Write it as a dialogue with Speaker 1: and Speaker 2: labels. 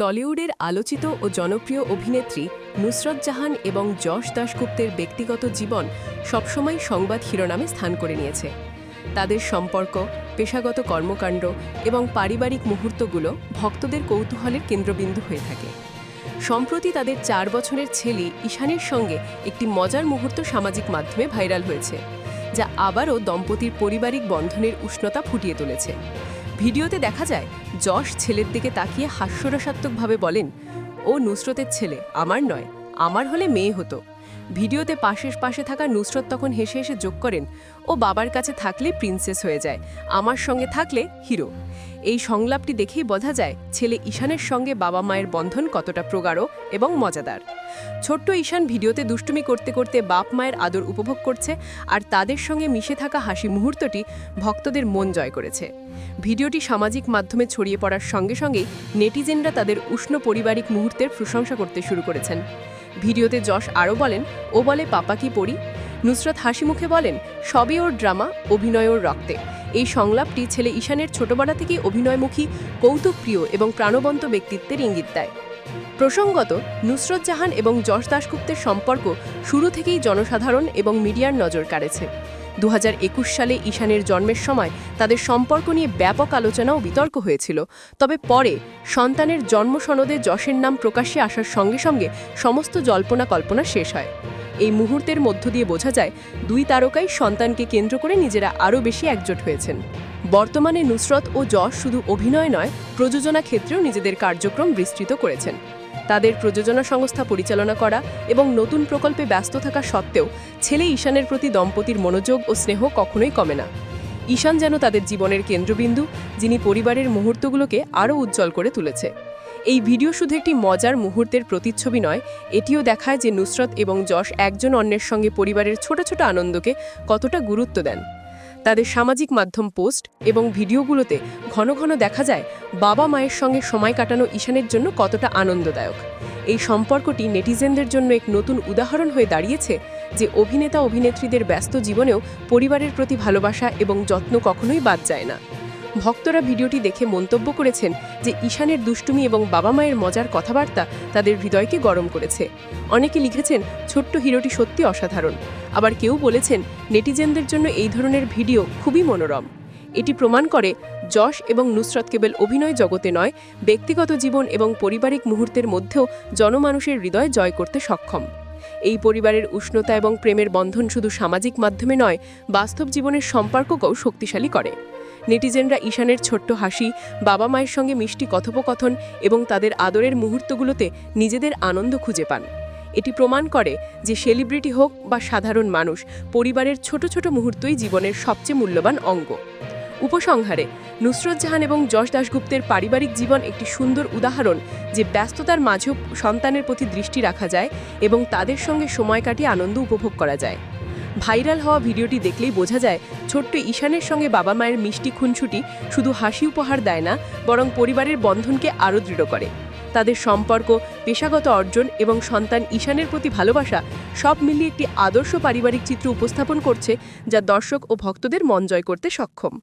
Speaker 1: টলিউডের আলোচিত ও জনপ্রিয় অভিনেত্রী নুসরত জাহান এবং যশ দাশগুপ্তের ব্যক্তিগত জীবন সবসময় সংবাদ শিরোনামে স্থান করে নিয়েছে। তাদের সম্পর্ক, পেশাগত কর্মকাণ্ড এবং পারিবারিক মুহূর্তগুলো ভক্তদের কৌতূহলের কেন্দ্রবিন্দু হয়ে থাকে। সম্প্রতি তাদের চার বছরের ছেলে ঈশানের সঙ্গে একটি মজার মুহূর্ত সামাজিক মাধ্যমে ভাইরাল হয়েছে, যা আবারও দম্পতির পারিবারিক বন্ধনের উষ্ণতা ফুটিয়ে তুলেছে। ভিডিওতে দেখা যায়, যশ ছেলের দিকে তাকিয়ে হাস্যরসাত্মকভাবে বলেন, ও নুসরতের ছেলে, আমার নয়, আমার হলে মেয়ে হতো। ভিডিওতে পাশের পাশে থাকা নুসরত তখন হেসে হেসে যোগ করেন, ও বাবার কাছে থাকলে প্রিন্সেস হয়ে যায়, আমার সঙ্গে থাকলে হিরো। এই সংলাপটি দেখেই বোঝা যায়, ছেলে ঈশানের সঙ্গে বাবা মায়ের বন্ধন কতটা প্রগাঢ় এবং মজাদার। ছোট্ট ঈশান ভিডিওতে দুষ্টুমি করতে করতে বাপ মায়ের আদর উপভোগ করছে আর তাদের সঙ্গে মিশে থাকা হাসি মুহূর্তটি ভক্তদের মন জয় করেছে। ভিডিওটি সামাজিক মাধ্যমে ছড়িয়ে পড়ার সঙ্গে সঙ্গেই নেটিজেনরা তাদের উষ্ণ পারিবারিক মুহূর্তের প্রশংসা করতে শুরু করেছেন। ভিডিওতে যশ আরও বলেন, ও বলে, পাপা কি পড়ি? নুসরত হাসি মুখে বলেন, সবই ওর ড্রামা, অভিনয় ওর রক্তে। এই সংলাপটি ছেলে ঈশানের ছোটবেলা থেকেই অভিনয়মুখী, কৌতুকপ্রিয় এবং প্রাণবন্ত ব্যক্তিত্বের ইঙ্গিত দেয়। প্রসঙ্গত, নুসরত জাহান এবং যশ দাশগুপ্তের সম্পর্ক শুরু থেকেই জনসাধারণ এবং মিডিয়ার নজর কাড়েছে। দু হাজার একুশ সালে ঈশানের জন্মের সময় তাদের সম্পর্ক নিয়ে ব্যাপক আলোচনা ও বিতর্ক হয়েছিল। তবে পরে সন্তানের জন্ম সনদে যশের নাম প্রকাশ্যে আসার সঙ্গে সঙ্গে সমস্ত জল্পনা কল্পনা শেষ হয়। এই মুহূর্তের মধ্য দিয়ে বোঝা যায়, দুই তারকাই সন্তানকে কেন্দ্র করে নিজেরা আরও বেশি একজোট হয়েছেন। বর্তমানে নুসরত ও যশ শুধু অভিনয় নয়, প্রযোজনা ক্ষেত্রেও নিজেদের কার্যক্রম বিস্তৃত করেছেন। তাদের প্রযোজনা সংস্থা পরিচালনা করা এবং নতুন প্রকল্পে ব্যস্ত থাকা সত্ত্বেও ছেলে ঈশানের প্রতি দম্পতির মনোযোগ ও স্নেহ কখনোই কমে না। ঈশান যেন তাদের জীবনের কেন্দ্রবিন্দু, যিনি পরিবারের মুহূর্তগুলোকে আরও উজ্জ্বল করে তুলেছে। এই ভিডিও শুধু একটি মজার মুহূর্তের প্রতিচ্ছবি নয়, এটিও দেখায় যে নুসরত এবং যশ একজন অন্যের সঙ্গে পরিবারের ছোট ছোট আনন্দকে কতটা গুরুত্ব দেন। তাদের সামাজিক মাধ্যম পোস্ট এবং ভিডিওগুলোতে ঘন ঘন দেখা যায় বাবা মায়ের সঙ্গে সময় কাটানো ঈশানের জন্য কতটা আনন্দদায়ক। এই সম্পর্কটি নেটিজেনদের জন্য এক নতুন উদাহরণ হয়ে দাঁড়িয়েছে যে অভিনেতা অভিনেত্রীদের ব্যস্ত জীবনেও পরিবারের প্রতি ভালোবাসা এবং যত্ন কখনোই বাদ যায় না। ভক্তরা ভিডিওটি দেখে মন্তব্য করেছেন যে ঈশানের দুষ্টুমি এবং বাবা মায়ের মজার কথাবার্তা তাদের হৃদয়কে গরম করেছে। অনেকে লিখেছেন, ছোট্ট হিরোটি সত্যি অসাধারণ। আবার কেউ বলেছেন, নেটিজেনদের জন্য এই ধরনের ভিডিও খুবই মনোরম। এটি প্রমাণ করে, যশ এবং নুসরত কেবল অভিনয় জগতে নয়, ব্যক্তিগত জীবন এবং পারিবারিক মুহূর্তের মধ্যেও জনমানুষের হৃদয় জয় করতে সক্ষম। এই পরিবারের উষ্ণতা এবং প্রেমের বন্ধন শুধু সামাজিক মাধ্যমে নয়, বাস্তব জীবনের সম্পর্ককেও শক্তিশালী করে। নেটিজেনরা ঈশানের ছোট্ট হাসি, বাবা মায়ের সঙ্গে মিষ্টি কথোপকথন এবং তাদের আদরের মুহূর্তগুলোতে নিজেদের আনন্দ খুঁজে পান। এটি প্রমাণ করে যে সেলিব্রিটি হোক বা সাধারণ মানুষ, পরিবারের ছোট ছোট মুহূর্তই জীবনের সবচেয়ে মূল্যবান অঙ্গ। উপসংহারে, নুসরত জাহান এবং যশ দাশগুপ্তের পারিবারিক জীবন একটি সুন্দর উদাহরণ যে ব্যস্ততার মাঝেও সন্তানের প্রতি দৃষ্টি রাখা যায় এবং তাদের সঙ্গে সময় কাটিয়ে আনন্দ উপভোগ করা যায়। ভাইরাল হওয়া ভিডিওটি দেখলেই বোঝা যায়, ছোট্ট ঈশানের সঙ্গে বাবা মায়ের মিষ্টি খুনছুটি শুধু হাসি উপহার দেয় না, বরং পরিবারের বন্ধনকে আরও দৃঢ় করে। তাদের সম্পর্ক, পেশাগত অর্জন এবং সন্তান ঈশানের প্রতি ভালোবাসা সব মিলিয়ে একটি আদর্শ পারিবারিক চিত্র উপস্থাপন করছে, যা দর্শক ও ভক্তদের মন জয় করতে সক্ষম।